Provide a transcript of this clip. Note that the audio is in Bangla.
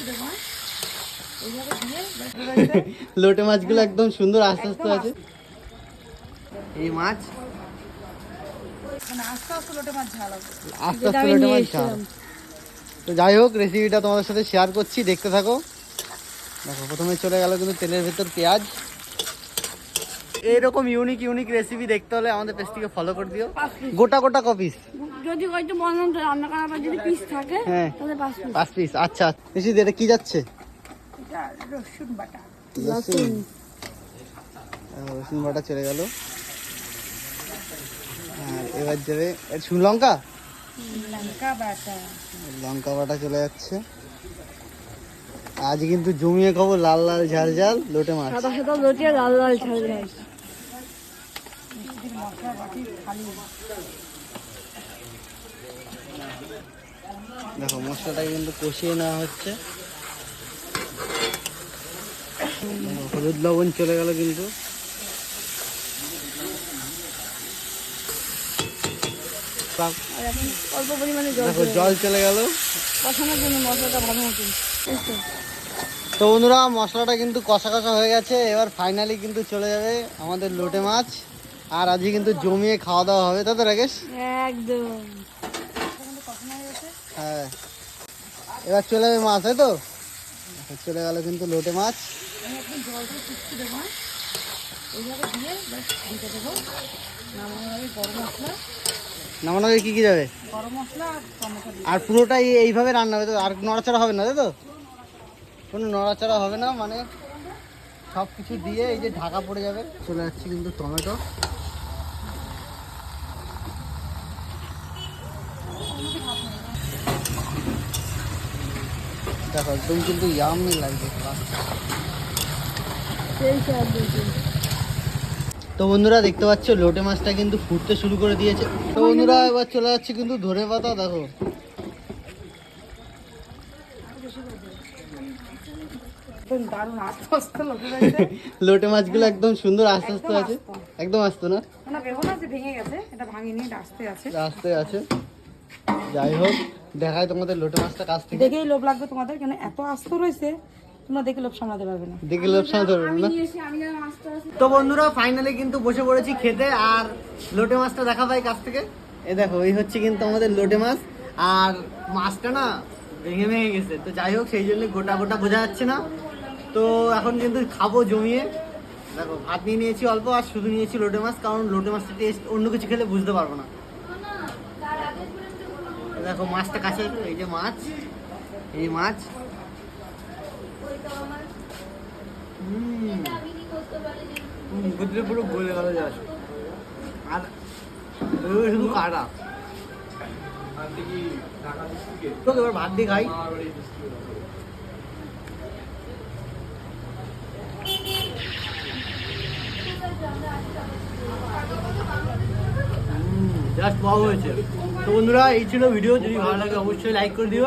লোটে মাছগুলো একদম সুন্দর আস্তে আস্তে আছে। এই মাছ? আস্তে আস্তে লোটে মাছ ঝাল আস্তে আস্তে লোটে মাছ ঝাল। তো যাই হোক রেসিপিটা তোমাদের সাথে শেয়ার করছি দেখতে থাকো। দেখো প্রথমে চলে গেল কিন্তু তেলের ভেতর পেঁয়াজ। এইরকম ইউনিক ইউনিক রেসিপি দেখতে হলে আমাদের পেজটিকে ফলো করে দিও। গোটা গোটা কপিস যদি হয়তো তো রান্না করার পর যদি পিস থাকে হ্যাঁ। তাহলে পাঁচ পিস পাঁচ পিস আচ্ছা। বেশি এটা কি যাচ্ছে? এটা রসুন বাটা। রসুন। রসুন। বাটা চলে গেল। আর এবার যাবে এ, শুকনো লঙ্কা লঙ্কা বাটা। লঙ্কা বাটা চলে যাচ্ছে। আজ কিন্তু জমিয়ে খাব লাল লাল ঝাল ঝাল লোটে মাছ। সাদা সাদা লটিয়ে লাল লাল ঝাল ঝাল। বাটি খালি দেখো মশলাটা কিন্তু কষিয়ে নেওয়া হচ্ছে। হলুদ লবণ চলে গেল কিন্তু। অল্প পরিমাণে জল চলে গেল। কষানোর জন্য মশলাটা ভালো। তো বন্ধুরা মশলাটা কিন্তু কষা কষা হয়ে গেছে। এবার ফাইনালি কিন্তু চলে যাবে আমাদের লোটে মাছ। আর আজকে কিন্তু জমিয়ে খাওয়া দাওয়া হবে। তাই তো রাকেশ? একদম। হ্যাঁ। এবার চলে যাবে মাছ তাই তো? চলে গেল কিন্তু লোটে মাছ। নামানোর নামানো আগে কি কি যাবে? আর আর পুরোটাই এইভাবে রান্না হবে তো আর নড়াচড়া হবে না তাই তো? কোনো নড়াচড়া হবে না মানে সব কিছু দিয়ে এই যে ঢাকা পড়ে যাবে। চলে যাচ্ছে কিন্তু টমেটো। দেখো একদম কিন্তু ইয়ামি লাগবে তো বন্ধুরা দেখতে পাচ্ছ লোটে মাছটা কিন্তু ফুটতে শুরু করে দিয়েছে। তো বন্ধুরা এবার চলে যাচ্ছে কিন্তু ধরে পাতা দেখো। লোটে মাছগুলো একদম সুন্দর আস্তে আস্তে আছে। একদম আস্তে না? ভেঙে গেছে। এটা ভাঙিনি আস্তে আছে। আস্তে আছে। যাই হোক দেখাই তোমাদের লোটে মাছটা কাছ থেকে। দেখেই লোভ লাগবে তোমাদের কেন এত আস্ত রয়েছে তোমরা দেখে লোভ সামলাতে পারবে না। দেখে লোভ সামলাতে পারবে না। নিয়ে এসে আমি যেন আস্তে আস্তে তো বন্ধুরা ফাইনালি কিন্তু বসে পড়েছি খেতে আর লোটে মাছটা দেখা পাই কাছ থেকে। এ দেখো এই হচ্ছে কিন্তু আমাদের লোটে মাছ আর মাছটা না ভেঙে ভেঙে গেছে। তো যাই হোক সেই জন্য গোটা গোটা বোঝা যাচ্ছে না। তো এখন কিন্তু খাব জমিয়ে। দেখো ভাত নিয়ে নিয়েছি অল্প আর শুধু নিয়েছি লোটে মাছ কারণ লোটে মাছটা টেস্ট অন্য কিছু খেলে বুঝতে পারব না। দেখো মাছটা কাছে এই যে মাছ এই মাছ। হুম, পুরো গলে গেল যাস আর শুধু কাটা। এবার ভাত দিয়ে খাই। জাস্ট পাওয়া হয়েছে। তো বন্ধুরা এই ছিল ভিডিও যদি ভালো লাগে অবশ্যই লাইক করে দিও।